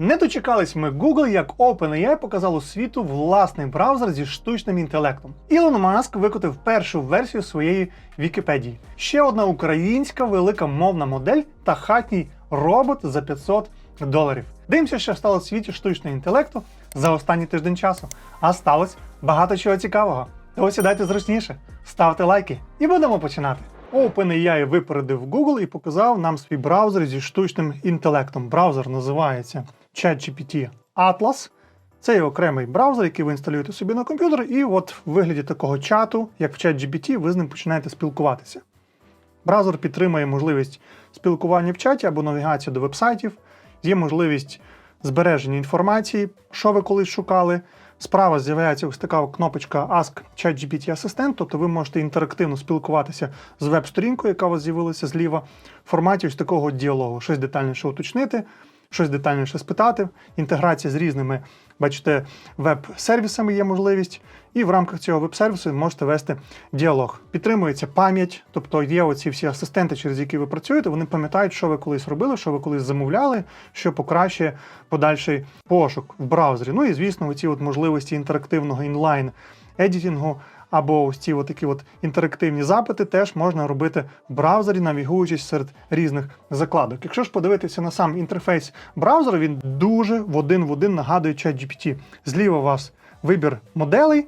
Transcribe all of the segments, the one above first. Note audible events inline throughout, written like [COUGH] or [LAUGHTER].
Не дочекались ми Google, як OpenAI показало світу власний браузер зі штучним інтелектом. Ілон Маск викотив першу версію своєї Вікіпедії. Ще одна українська велика мовна модель та хатній робот за 500 доларів. Дивимося, що стало в світі штучного інтелекту за останній тиждень часу. А сталося багато чого цікавого. То сідайте зручніше, ставте лайки і будемо починати. OpenAI випередив Google і показав нам свій браузер зі штучним інтелектом. Браузер називається ChatGPT Atlas. Це є окремий браузер, який ви інсталюєте собі на комп'ютер, і от в вигляді такого чату, як в ChatGPT, ви з ним починаєте спілкуватися. Браузер підтримує можливість спілкування в чаті або навігацію до вебсайтів, є можливість збереження інформації, що ви колись шукали. Справа з'являється ось така кнопочка Ask ChatGPT Assistant, тобто ви можете інтерактивно спілкуватися з веб-сторінкою, яка у вас з'явилася зліва, в форматі ось такого діалогу, щось детальніше уточнити, щось детальніше спитати. Інтеграція з різними, бачите, веб-сервісами є можливість, і в рамках цього веб-сервісу можете вести діалог. Підтримується пам'ять, тобто є оці всі асистенти, через які ви працюєте, вони пам'ятають, що ви колись робили, що ви колись замовляли, що покращує подальший пошук в браузері. Ну і звісно, оці от можливості інтерактивного інлайн едітінгу. Або ось ці от такі от інтерактивні запити теж можна робити в браузері, навігуючись серед різних закладок. Якщо ж подивитися на сам інтерфейс браузера, він дуже в один в один нагадує ChatGPT. Зліва у вас вибір моделей,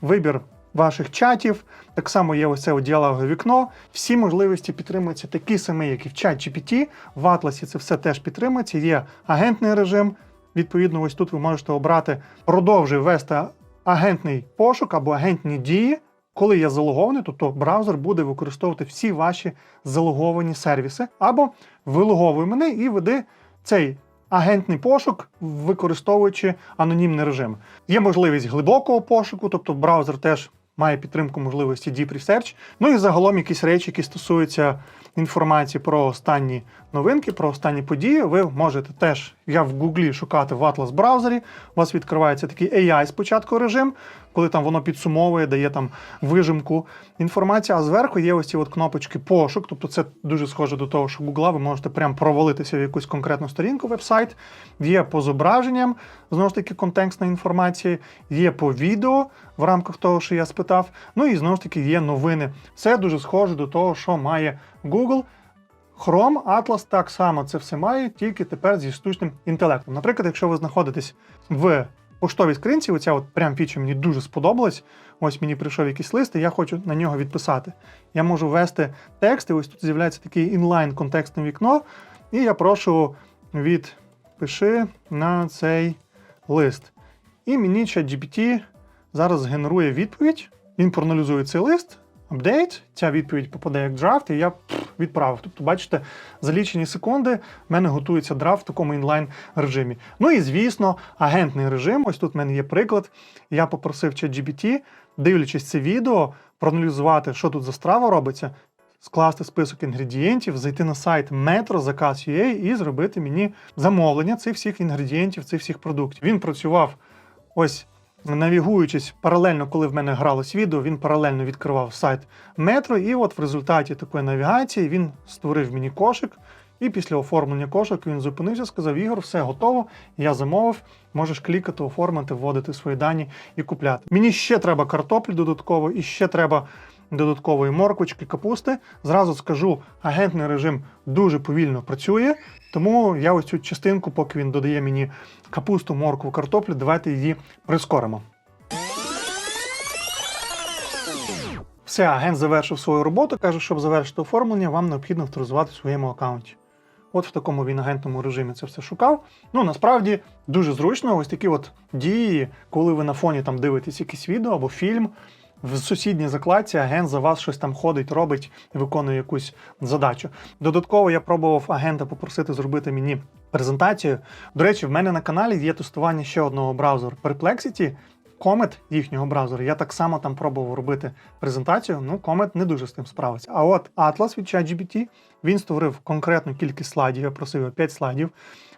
вибір ваших чатів. Так само є ось це діалогове вікно. Всі можливості підтримуються такі самі, як і в ChatGPT. В Атласі це все теж підтримується. Є агентний режим. Відповідно, ось тут ви можете обрати продовжуй ввести агентний пошук або агентні дії. Коли є залогований, тобто браузер буде використовувати всі ваші залоговані сервіси, або вилоговуй мене і веди цей агентний пошук, використовуючи анонімний режим. Є можливість глибокого пошуку, тобто браузер теж має підтримку можливості Deep Research. Ну і загалом якісь речі, які стосуються інформації про останні новинки, про останні події, ви можете теж, я в Гуглі шукати в Atlas браузері. У вас відкривається такий AI спочатку режим, коли там воно підсумовує, дає там вижимку інформації, а зверху є ось ці от кнопочки пошук. Тобто це дуже схоже до того, що Google ви можете прям провалитися в якусь конкретну сторінку веб-сайт. Є по зображенням, знову ж таки, контекстна інформація, є по відео в рамках того, що я спитав. Ну і знову ж таки є новини. Все дуже схоже до того, що має Google. Chrome, Atlas так само це все має, тільки тепер зі штучним інтелектом. Наприклад, якщо ви знаходитесь в поштовій скринці, оця от прям фіча мені дуже сподобалась. Ось мені прийшов якийсь лист, і я хочу на нього відписати. Я можу ввести текст, і ось тут з'являється такий інлайн контекстне вікно, і я прошу відпиши на цей лист. І мені ChatGPT зараз згенерує відповідь. Він проаналізує цей лист, апдейт, ця відповідь попаде як драфт, і я відправив. Тобто, бачите, за лічені секунди в мене готується драфт в такому інлайн режимі. Ну і звісно, агентний режим. Ось тут в мене є приклад. Я попросив ChatGPT, дивлячись це відео, проаналізувати, що тут за страва робиться. Скласти список інгредієнтів, зайти на сайт Metro Заказ.ua і зробити мені замовлення цих всіх інгредієнтів, цих всіх продуктів. Він працював ось навігуючись паралельно, коли в мене гралось відео, він паралельно відкривав сайт Метро, і от в результаті такої навігації він створив мені кошик. І після оформлення кошик він зупинився, сказав: Ігор, все готово. Я замовив. Можеш клікати, оформити, вводити свої дані і купляти. Мені ще треба картоплі додатково, і ще треба додаткової морквочки, капусти. Зразу скажу, агентний режим дуже повільно працює, тому я ось цю частинку, поки він додає мені капусту, моркву, картоплю, давайте її прискоримо. Все, агент завершив свою роботу. Каже, щоб завершити оформлення, вам необхідно авторизувати в своєму аккаунті. От в такому він агентному режимі це все шукав. Ну насправді дуже зручно, ось такі от дії, коли ви на фоні там дивитесь якийсь відео або фільм. В сусідній закладці агент за вас щось там ходить, робить виконує якусь задачу. Додатково я пробував агента попросити зробити мені презентацію. До речі, в мене на каналі є тестування ще одного браузеру Perplexity. Comet їхнього браузера. Я так само там пробував робити презентацію. Ну, Comet не дуже з тим справиться. А от Atlas від ChatGPT, він створив конкретну кількість слайдів, я просив його 5 слайдів,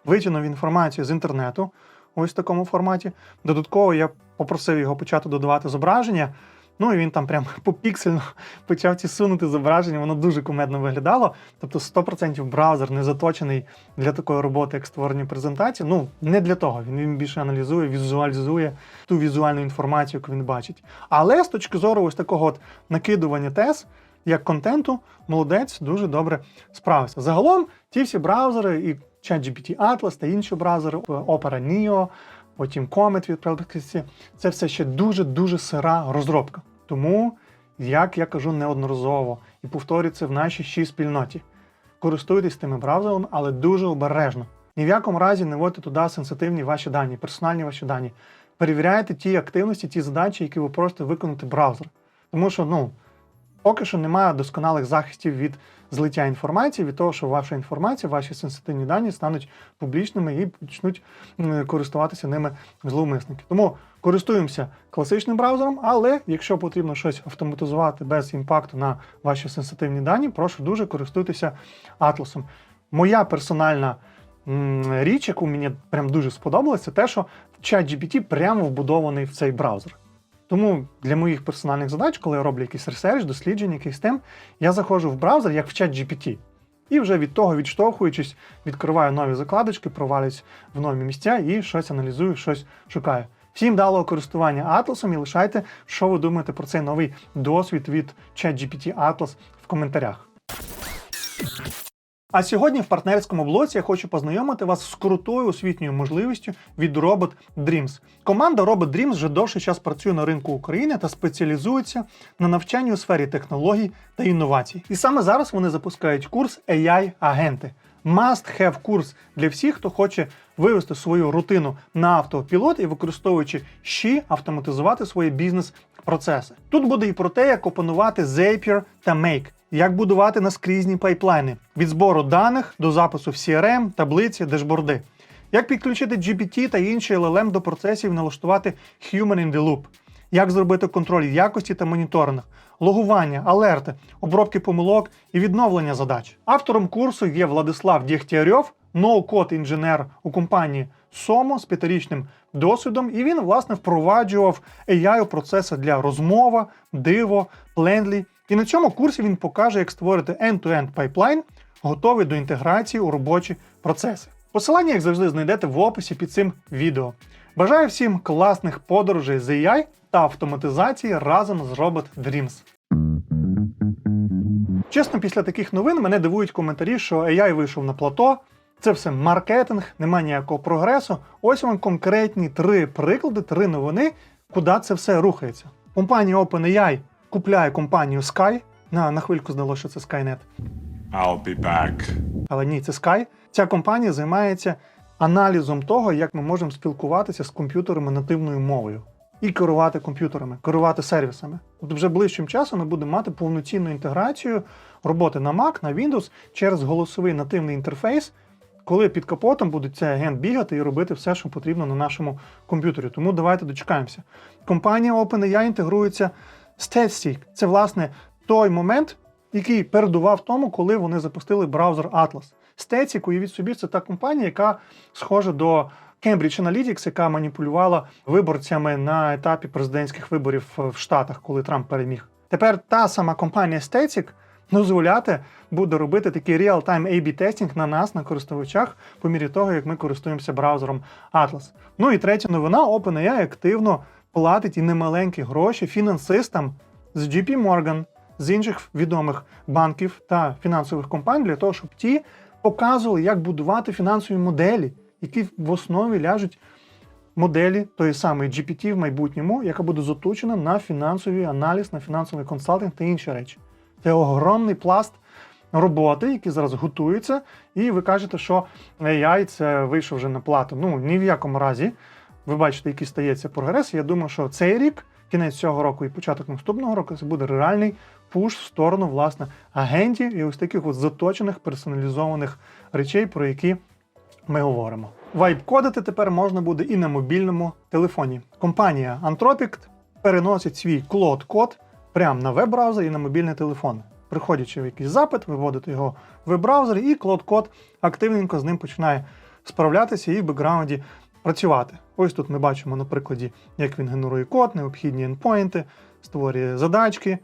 витягнув інформацію з інтернету, ось в такому форматі. Додатково я попросив його почати додавати зображення. Ну і він там прям [LAUGHS] попіксельно почав ці сунути зображення, воно дуже кумедно виглядало. Тобто 100% браузер не заточений для такої роботи, як створення презентації. Ну, не для того. Він, він більше аналізує, візуалізує ту візуальну інформацію, яку він бачить. Але з точки зору ось такого от накидування тез, як контенту, молодець дуже добре справився. Загалом, ті всі браузери і ChatGPT Atlas та інші браузери, Opera Neo, потім Comet від Perplexity, це все ще дуже-дуже сира розробка. Тому, як я кажу неодноразово і повторюю це в нашій ще спільноті, користуйтесь тими браузерами, але дуже обережно. Ні в якому разі не вводьте туди сенситивні ваші дані, персональні ваші дані. Перевіряйте ті активності, ті задачі, які ви просто виконуєте браузер. Тому що, ну, поки що немає досконалих захистів від злиття інформації, від того, що ваша інформація, ваші сенситивні дані стануть публічними і почнуть користуватися ними зловмисники. Тому користуємося класичним браузером, але якщо потрібно щось автоматизувати без імпакту на ваші сенситивні дані, прошу дуже користуйтеся Атласом. Моя персональна річ, яку мені прям дуже сподобалася, те, що ChatGPT прямо вбудований в цей браузер. Тому для моїх персональних задач, коли я роблю якийсь ресерч, дослідження, якийсь тем, я заходжу в браузер як в чат GPT. І вже від того, відштовхуючись, відкриваю нові закладочки, провалююсь в нові місця і щось аналізую, щось шукаю. Всім далого користування Атласом і лишайте, що ви думаєте про цей новий досвід від ChatGPT Atlas в коментарях. А сьогодні в партнерському блоці я хочу познайомити вас з крутою освітньою можливістю від Robot Dreams. Команда Robot Dreams вже довший час працює на ринку України та спеціалізується на навчанні у сфері технологій та інновацій. І саме зараз вони запускають курс AI-агенти. Must-have курс для всіх, хто хоче вивести свою рутину на автопілот і використовуючи щі автоматизувати свої бізнес-процеси. Тут буде і про те, як опанувати Zapier та Make, як будувати наскрізні пайплайни від збору даних до запису в CRM, таблиці, дешборди. Як підключити GPT та інші LLM до процесів налаштувати Human in the Loop, як зробити контроль якості та моніторинг, логування, алерти, обробки помилок і відновлення задач. Автором курсу є Владислав Дєхтярьов, ноу-код інженер у компанії Somo з п'ятирічним досвідом, і він власне впроваджував AI у процеси для розмова, диво, Plendly. І на цьому курсі він покаже, як створити end-to-end пайплайн, готовий до інтеграції у робочі процеси. Посилання, як завжди, знайдете в описі під цим відео. Бажаю всім класних подорожей з AI та автоматизації разом з Robot Dreams. Чесно, після таких новин мене дивують коментарі, що AI вийшов на плато. Це все маркетинг, немає ніякого прогресу. Ось вам конкретні три приклади, три новини, куди це все рухається. Компанія OpenAI купляє компанію Sky. На, на хвильку здалося, що це Skynet. I'll be back. Але ні, це Sky. Ця компанія займається аналізом того, як ми можемо спілкуватися з комп'ютерами нативною мовою і керувати комп'ютерами, керувати сервісами. Тобто вже ближчим часом ми будемо мати повноцінну інтеграцію роботи на Mac, на Windows через голосовий нативний інтерфейс, коли під капотом буде цей агент бігати і робити все, що потрібно на нашому комп'ютері. Тому давайте дочекаємося. Компанія OpenAI інтегрується з TestSeek. Це власне той момент, який передував тому, коли вони запустили браузер Atlas. Static, уявіть собі, це та компанія, яка схожа до Cambridge Analytics, яка маніпулювала виборцями на етапі президентських виборів в Штатах, коли Трамп переміг. Тепер та сама компанія Static дозволяти буде робити такий real-time A-B тестінг на нас, на користувачах, по мірі того, як ми користуємося браузером Atlas. Ну і третя новина: OpenAI активно платить і немаленькі гроші фінансистам з JP Morgan, з інших відомих банків та фінансових компаній для того, щоб ті показували, як будувати фінансові моделі, які в основі ляжуть моделі тої самої GPT в майбутньому, яка буде заточена на фінансовий аналіз, на фінансовий консалтинг та інші речі. Це огромний пласт роботи, які зараз готуються, і ви кажете, що AI це вийшов вже на плату. Ну ні в якому разі. Ви бачите, який стається прогрес. Я думаю, що цей рік, кінець цього року і початок наступного року, це буде реальний пуш в сторону власне агентів і ось таких от заточених персоналізованих речей, про які ми говоримо. Вайп-кодити тепер можна буде і на мобільному телефоні. Компанія Anthropic переносить свій клод-код прямо на веб-браузер і на мобільний телефон. Приходячи в якийсь запит, виводите його в веб-браузер, і клод-код активненько з ним починає справлятися і в бекграунді працювати. Ось тут ми бачимо на прикладі, як він генерує код, необхідні ендпойнти, створює задачки,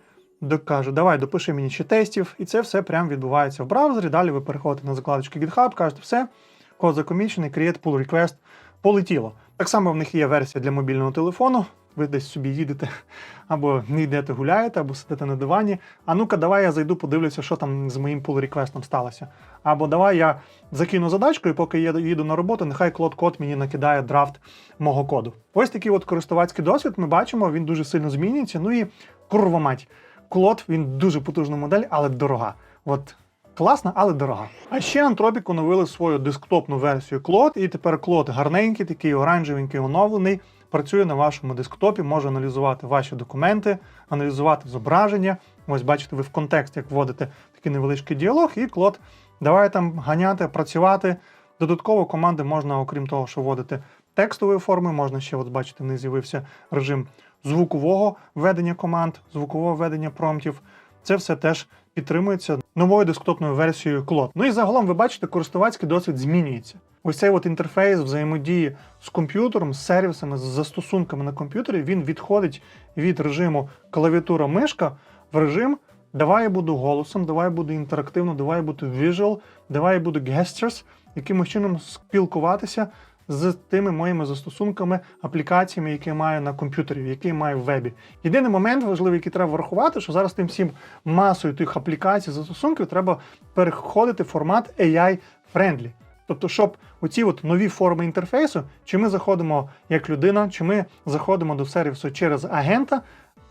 каже, давай допиши мені ще тестів, і це все прямо відбувається в браузері. Далі ви переходите на закладочку GitHub, кажете, все, код закомічений, create pull request, полетіло. Так само в них є версія для мобільного телефону. Ви десь собі їдете, [LAUGHS] або не йдете гуляєте, або сидите на дивані. А ну-ка, давай я зайду, подивлюся, що там з моїм pull реквестом сталося. Або давай я закину задачку, і поки я їду на роботу, нехай Клод Код мені накидає драфт мого коду. Ось такий от користувацький досвід. Ми бачимо, він дуже сильно змінюється. Ну і курва мать. Клод він дуже потужна модель, але дорога. От Класна, але дорога. А ще Anthropic оновили свою десктопну версію Claude, і тепер Claude гарненький, такий оранжевенький, оновлений. Працює на вашому десктопі, може аналізувати ваші документи, аналізувати зображення. Ось бачите, ви в контекст, як вводите такий невеличкий діалог, і Claude давай там ганяти, працювати. Додатково команди можна, окрім того, що вводити текстової форми, можна ще, от бачите, них з'явився режим звукового ведення команд, звукового ведення промптів. Це все теж підтримується новою десктопною версією Claude. Ну і загалом ви бачите, користувацький досвід змінюється. Ось цей от інтерфейс взаємодії з комп'ютером, з сервісами, з застосунками на комп'ютері, він відходить від режиму клавіатура-мишка в режим давай я буду голосом, давай я буду інтерактивно, давай я буду visual, давай я буду gestures, якимось чином спілкуватися з тими моїми застосунками, аплікаціями, які я маю на комп'ютері, які я маю в вебі. Єдиний момент важливий, який треба врахувати, що зараз тим всім масою тих аплікацій, застосунків треба переходити в формат AI-friendly. Тобто, щоб оці от нові форми інтерфейсу, чи ми заходимо як людина, чи ми заходимо до сервісу через агента,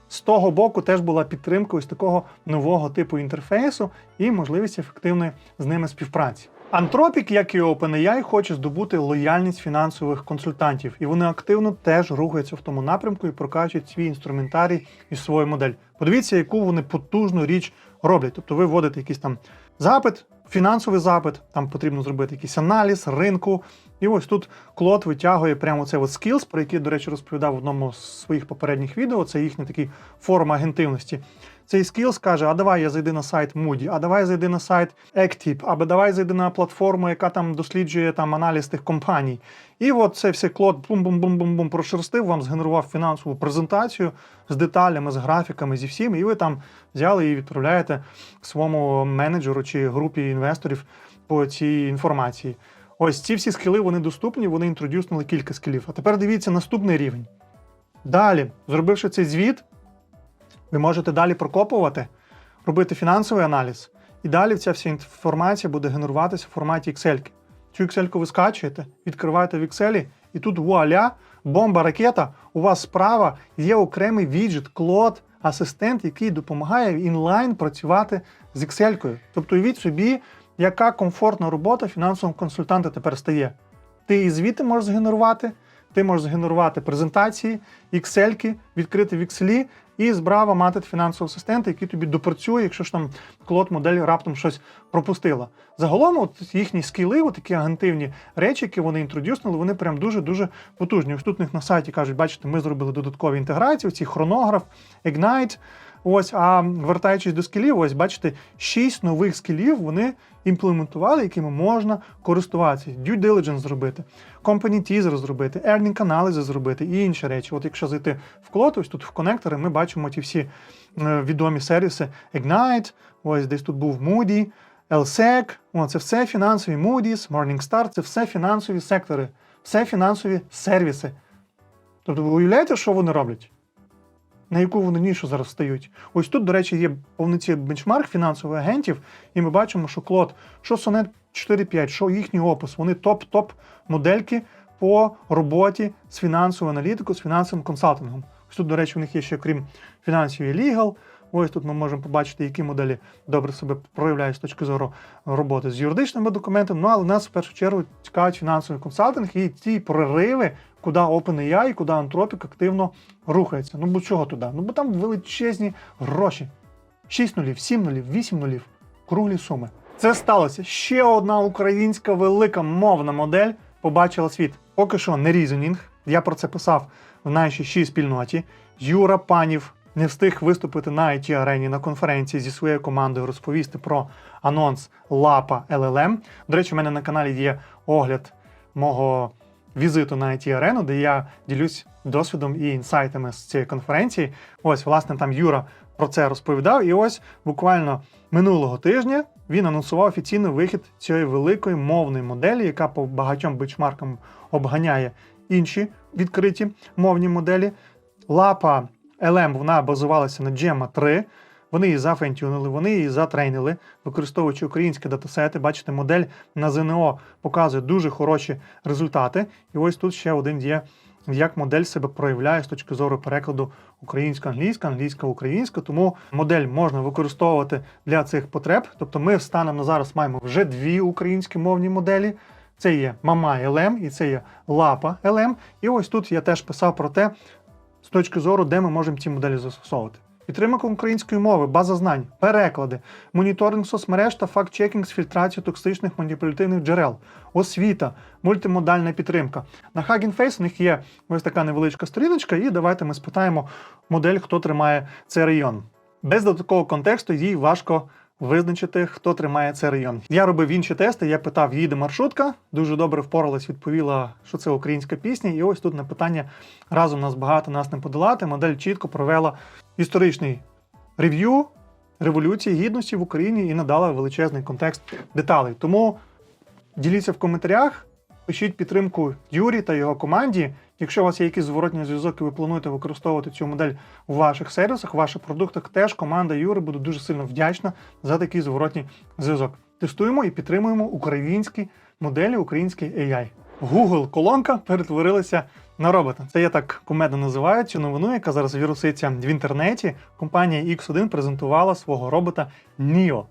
з того боку теж була підтримка ось такого нового типу інтерфейсу і можливість ефективної з ними співпраці. Anthropic, як і OpenAI, хоче здобути лояльність фінансових консультантів, і вони активно теж рухаються в тому напрямку і прокачують свій інструментарій і свою модель. Подивіться, яку вони потужну річ роблять. Тобто ви вводите якийсь там запит, фінансовий запит, там потрібно зробити якийсь аналіз ринку. І ось тут Клод витягує прямо це от skills, про які, до речі, розповідав в одному з своїх попередніх відео. Це їхня такий форма агентивності. Цей skills каже: а давай я зайди на сайт Moody, а давай зайди на сайт Actip, або давай зайди на платформу, яка там досліджує там аналіз тих компаній. І от це все Клод бум-бум-бум-бум-бум прошерстив, вам згенерував фінансову презентацію з деталями, з графіками, зі всім, і ви там взяли і відправляєте своєму менеджеру чи групі інвесторів по цій інформації. Ось ці всі скіли вони доступні, вони інтродюснули кілька скілів. А тепер дивіться наступний рівень. Далі, зробивши цей звіт, ви можете далі прокопувати, робити фінансовий аналіз, і далі ця вся інформація буде генеруватися в форматі Excel. Цю Excel ви скачуєте, відкриваєте в Excel, і тут вуаля, бомба, ракета. У вас справа є окремий віджит, клод, асистент, який допомагає інлайн працювати з Excel. Тобто уявіть собі, яка комфортна робота фінансового консультанта тепер стає. Ти і звіти можеш згенерувати, ти можеш згенерувати презентації, Excel, відкрити в Excel і збрава мати фінансового асистента, який тобі допрацює, якщо ж там клод модель раптом щось пропустила. Загалом, от їхні скіли, от такі агентивні речі, які вони інтродюснули, вони прям дуже-дуже потужні. Ось тут у них на сайті кажуть, бачите, ми зробили додаткові інтеграції, ці хронограф, Ignite. Ось, а вертаючись до скілів, ось бачите, шість нових скілів вони імплементували, якими можна користуватися. Due diligence зробити, company teaser зробити, earning аналізи зробити і інші речі. От якщо зайти в клод, ось тут в конектори, ми бачимо ті всі е, відомі сервіси Ignite, ось десь тут був Moody, LSEC, о, це все фінансові Moody's, Morningstar, це все фінансові сектори, все фінансові сервіси. Тобто ви уявляєте, що вони роблять? На яку вони нішу зараз стають. Ось тут, до речі, є повноцінний бенчмарк фінансових агентів, і ми бачимо, що Клод, що Sonnet 4.5, що їхній опис, вони топ-топ модельки по роботі з фінансовою аналітикою, з фінансовим консалтингом. Ось тут, до речі, у них є ще крім фінансів і legal. Ось тут ми можемо побачити, які моделі добре себе проявляють з точки зору роботи з юридичними документами. Ну але нас в першу чергу цікавить фінансовий консалтинг і ті прориви, куди OpenAI, куди Anthropic активно рухається. Ну бо чого туди? Ну бо там величезні гроші. 6 нулів, 7 нулів, 8 нулів, круглі суми. Це сталося. Ще одна українська велика мовна модель побачила світ. Поки що не Reasoning. Я про це писав в нашій ще спільноті. Юра Панів не встиг виступити на it арені на конференції зі своєю командою, розповісти про анонс Лапа LLM. До речі, у мене на каналі є огляд мого візиту на it арену де я ділюсь досвідом і інсайтами з цієї конференції. Ось, власне, там Юра про це розповідав. І ось буквально минулого тижня він анонсував офіційний вихід цієї великої мовної моделі, яка по багатьом бенчмаркам обганяє інші відкриті мовні моделі. Лапа LM вона базувалася на Gemma 3. Вони її зафентюнили, вони її затрейнили, використовуючи українські датасети. Бачите, модель на ЗНО показує дуже хороші результати. І ось тут ще один є, як модель себе проявляє з точки зору перекладу українська-англійська, англійська-українська. Тому модель можна використовувати для цих потреб. Тобто ми станом на зараз маємо вже дві українські мовні моделі. Це є Мама LM і це є Лапа LM. І ось тут я теж писав про те, з точки зору, де ми можемо ці моделі застосовувати. Підтримка української мови, база знань, переклади, моніторинг соцмереж та факт-чекінг з фільтрацією токсичних маніпулятивних джерел, освіта, мультимодальна підтримка. На Hugging у них є ось така невеличка сторіночка, і давайте ми спитаємо модель, хто тримає цей район. Без додаткового контексту їй важко визначити, хто тримає цей район. Я робив інші тести, я питав, їде маршрутка, дуже добре впоралась, відповіла, що це українська пісня. І ось тут на питання разом нас багато нас не подолати. Модель чітко провела історичний рев'ю революції гідності в Україні і надала величезний контекст деталей. Тому діліться в коментарях, пишіть підтримку Юрі та його команді. Якщо у вас є якийсь зворотній зв'язок і ви плануєте використовувати цю модель у ваших сервісах, в ваших продуктах, теж команда Юри буде дуже сильно вдячна за такий зворотній зв'язок. Тестуємо і підтримуємо українські моделі, український AI. Google колонка перетворилася на робота. Це я так кумедно називаю цю новину, яка зараз віруситься в інтернеті. Компанія X1 презентувала свого робота NIO.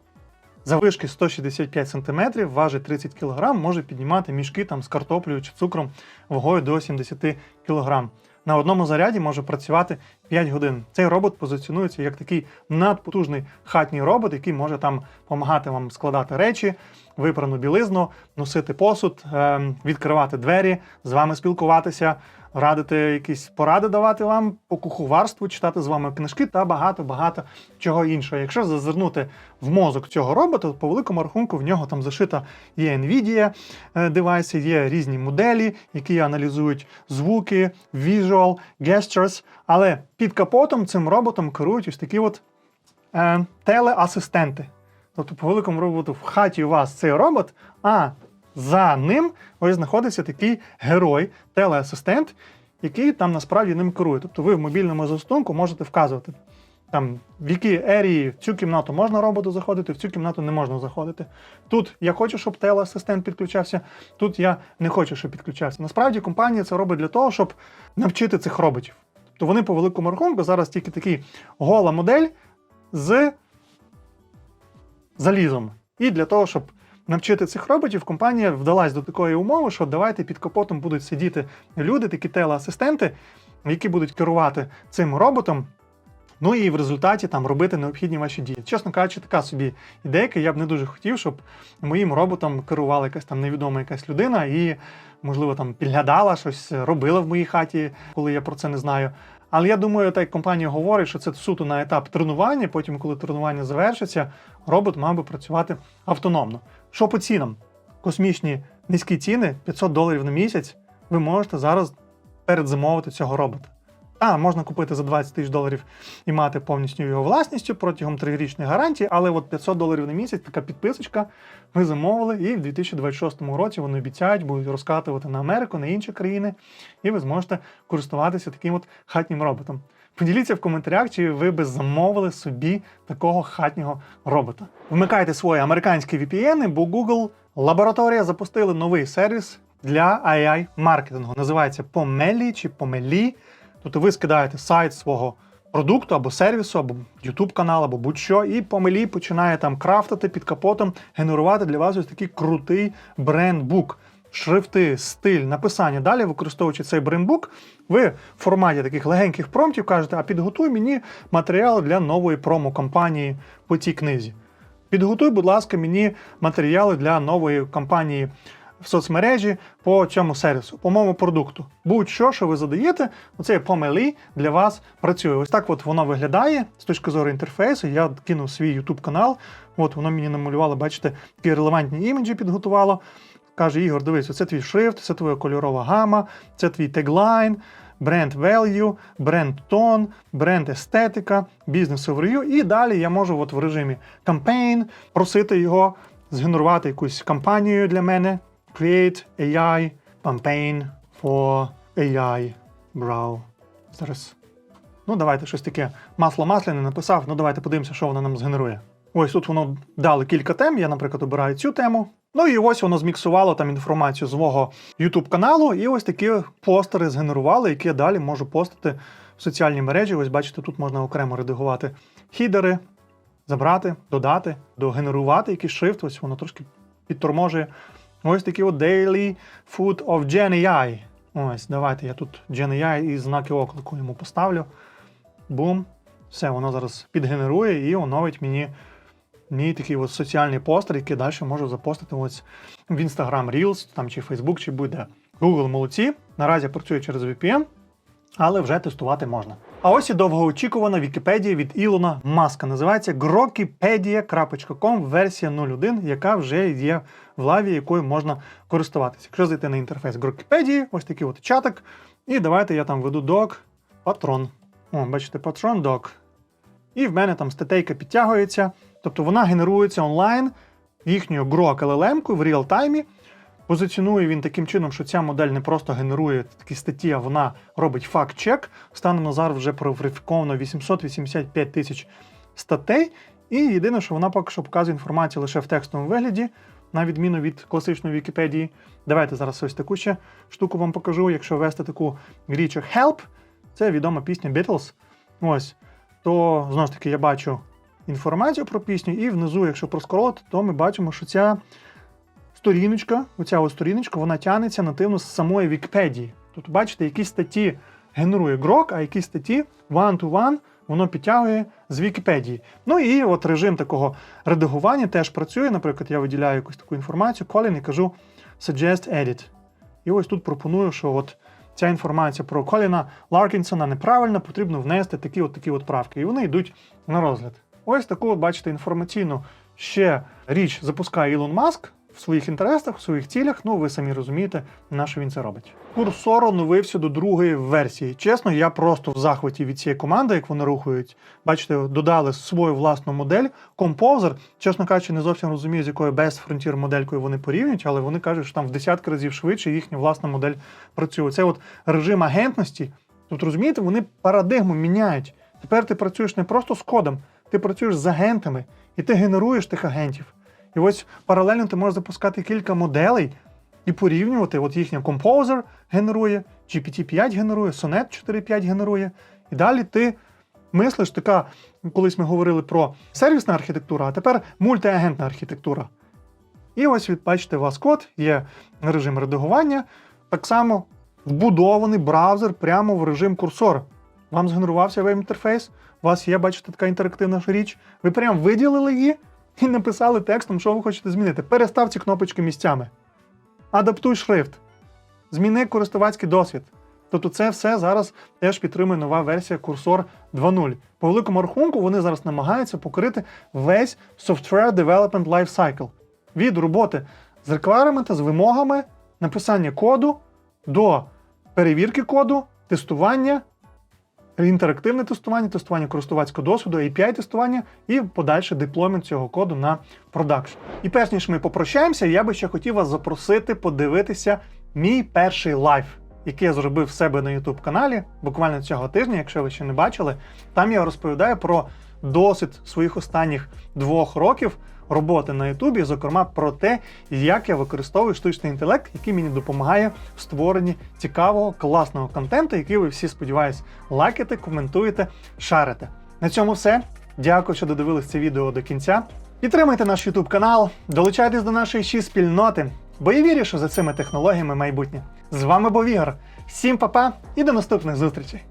Завишки 165 см, важить 30 кг, може піднімати мішки там з картоплею чи цукром вагою до 70 кг. На одному заряді може працювати 5 годин. Цей робот позиціонується як такий надпотужний хатній робот, який може там допомагати вам складати речі, випрану білизну, носити посуд, ем, відкривати двері, з вами спілкуватися, радити якісь поради давати вам по куховарству, читати з вами книжки та багато-багато чого іншого. Якщо зазирнути в мозок цього робота, то по великому рахунку в нього там зашита є NVIDIA е, девайси, є різні моделі, які аналізують звуки, visual, gestures, але під капотом цим роботом керують ось такі от е, телеасистенти. Тобто, по великому роботу в хаті у вас цей робот, а за ним ось знаходиться такий герой, телеасистент, який там насправді ним керує. Тобто ви в мобільному застосунку можете вказувати, там, в якій ерії в цю кімнату можна роботу заходити, в цю кімнату не можна заходити. Тут я хочу, щоб телеасистент підключався, тут я не хочу, щоб підключався. Насправді компанія це робить для того, щоб навчити цих роботів. Тобто вони по великому рахунку зараз тільки такий гола модель з залізом. І для того, щоб навчити цих роботів, компанія вдалась до такої умови, що давайте під капотом будуть сидіти люди, такі телеасистенти, які будуть керувати цим роботом. Ну і в результаті там робити необхідні ваші дії. Чесно кажучи, така собі ідейка. Я б не дуже хотів, щоб моїм роботом керувала якась там невідома якась людина і, можливо, там підглядала щось, робила в моїй хаті, коли я про це не знаю. Але я думаю, так як компанія говорить, що це суто на етап тренування. Потім, коли тренування завершиться, робот мав би працювати автономно. Що по цінам? Космічні низькі ціни 500 доларів на місяць. Ви можете зараз передзамовити цього робота. А, можна купити за 20 тисяч доларів і мати повністю його власністю протягом трирічної гарантії, але от 500 доларів на місяць така підписочка. Ви замовили, і в 2026 році вони обіцяють, будуть розкатувати на Америку, на інші країни, і ви зможете користуватися таким от хатнім роботом. Поділіться в коментарях, чи ви би замовили собі такого хатнього робота. Вмикайте свої американські VPN, бо Google лабораторія запустили новий сервіс для AI маркетингу. Називається Pomeli чи Pomeli. Тобто ви скидаєте сайт свого продукту або сервісу, або YouTube канал, або будь-що, і Pomeli починає там крафтити під капотом, генерувати для вас ось такий крутий брендбук. Шрифти, стиль, написання. Далі, використовуючи цей брендбук, ви в форматі таких легеньких промптів кажете, а підготуй мені матеріал для нової промо-кампанії по цій книзі. Підготуй, будь ласка, мені матеріали для нової кампанії в соцмережі по цьому сервісу, по моєму продукту. Будь-що, що ви задаєте, оцей помелі для вас працює. Ось так от воно виглядає з точки зору інтерфейсу. Я кинув свій YouTube канал. От воно мені намалювало, бачите, такі релевантні іміджі підготувало. Каже: Ігор, дивись, це твій шрифт, це твоя кольорова гама, це твій теглайн, бренд value, бренд тон, бренд естетика, бізнес overview. І далі я можу от в режимі campaign просити його згенерувати якусь кампанію для мене. Create AI campaign for AI brow. Зараз. Ну, давайте щось таке масло масляне написав. Ну, давайте подивимося, що воно нам згенерує. Ось тут воно дали кілька тем. Я, наприклад, обираю цю тему. Ну і ось воно зміксувало там інформацію з мого YouTube каналу, і ось такі постери згенерували, які я далі можу постити в соціальні мережі. Ось бачите, тут можна окремо редагувати хідери, забрати, додати, догенерувати якийсь шрифт. Ось воно трошки підторможує. Ось такий от Daily Food of Gen AI. Ось, давайте я тут Gen AI і знаки оклику йому поставлю. Бум. Все, воно зараз підгенерує і оновить мені мій такий от соціальний постер, який далі можу запостити ось в Instagram Reels, там чи Facebook, чи буде. Google молодці. Наразі працює через VPN, але вже тестувати можна. А ось і довгоочікувана Вікіпедія від Ілона Маска. Називається grokipedia.com версія 01, яка вже є в лаві, якою можна користуватися. Якщо зайти на інтерфейс Грокіпедії, ось такий от чатик. І давайте я там веду док патрон. О, бачите, патрон док. І в мене там статейка підтягується. Тобто вона генерується онлайн їхньою Grok LLM в реал-таймі. Позиціонує він таким чином, що ця модель не просто генерує такі статті, а вона робить факт-чек. Станом на зараз вже проверифіковано 885 тисяч статей. І єдине, що вона поки що показує інформацію лише в текстовому вигляді, на відміну від класичної Вікіпедії. Давайте зараз ось таку ще штуку вам покажу. Якщо ввести таку річ Help, це відома пісня Beatles. Ось, то знову ж таки я бачу інформацію про пісню, і внизу, якщо проскролити, то ми бачимо, що ця сторіночка, оця ось сторіночка, вона тягнеться нативно з самої Вікіпедії. Тобто, бачите, якісь статті генерує Grok, а якісь статті one-to-one воно підтягує з Вікіпедії. Ну і от режим такого редагування теж працює. Наприклад, я виділяю якусь таку інформацію, Colin і кажу suggest edit. І ось тут пропоную, що от ця інформація про Коліна Ларкінсона неправильна, потрібно внести такі от такі от правки. І вони йдуть на розгляд. Ось таку, бачите, інформаційну ще річ запускає Ілон Маск в своїх інтересах, в своїх цілях. Ну, ви самі розумієте, на що він це робить. Курсор оновився до другої версії. Чесно, я просто в захваті від цієї команди, як вони рухають. Бачите, додали свою власну модель. Composer, чесно кажучи, не зовсім розумію, з якою Best Frontier моделькою вони порівнюють, але вони кажуть, що там в десятки разів швидше їхня власна модель працює. Це от режим агентності. Тут розумієте, вони парадигму міняють. Тепер ти працюєш не просто з кодом, ти працюєш з агентами, і ти генеруєш тих агентів. І ось паралельно ти можеш запускати кілька моделей і порівнювати. От їхня Composer генерує, GPT-5 генерує, Sonnet 4.5 генерує. І далі ти мислиш, така, колись ми говорили про сервісна архітектура, а тепер мультиагентна архітектура. І ось бачите, у вас код, є режим редагування. Так само вбудований браузер прямо в режим курсор. Вам згенерувався веб-інтерфейс, у вас є, бачите, така інтерактивна річ. Ви прям виділили її і написали текстом, що ви хочете змінити. Перестав ці кнопочки місцями. Адаптуй шрифт. Зміни користувацький досвід. Тобто це все зараз теж підтримує нова версія Cursor 2.0. По великому рахунку вони зараз намагаються покрити весь Software Development Lifecycle. Від роботи з реквайремента, з вимогами, написання коду до перевірки коду, тестування, інтерактивне тестування, тестування користувацького досвіду, API-тестування і подальше деплоймент цього коду на продакшн. І перш ніж ми попрощаємося, я би ще хотів вас запросити подивитися мій перший лайф, який я зробив в себе на YouTube каналі буквально цього тижня, якщо ви ще не бачили. Там я розповідаю про досвід своїх останніх двох років роботи на Ютубі, зокрема про те, як я використовую штучний інтелект, який мені допомагає в створенні цікавого, класного контенту, який ви всі сподіваюсь лайките, коментуєте, шарите. На цьому все. Дякую, що додивились це відео до кінця. Підтримуйте наш YouTube канал, долучайтесь до нашої ще спільноти, бо я вірю, що за цими технологіями майбутнє. З вами був Ігор. Всім па-па і до наступних зустрічей!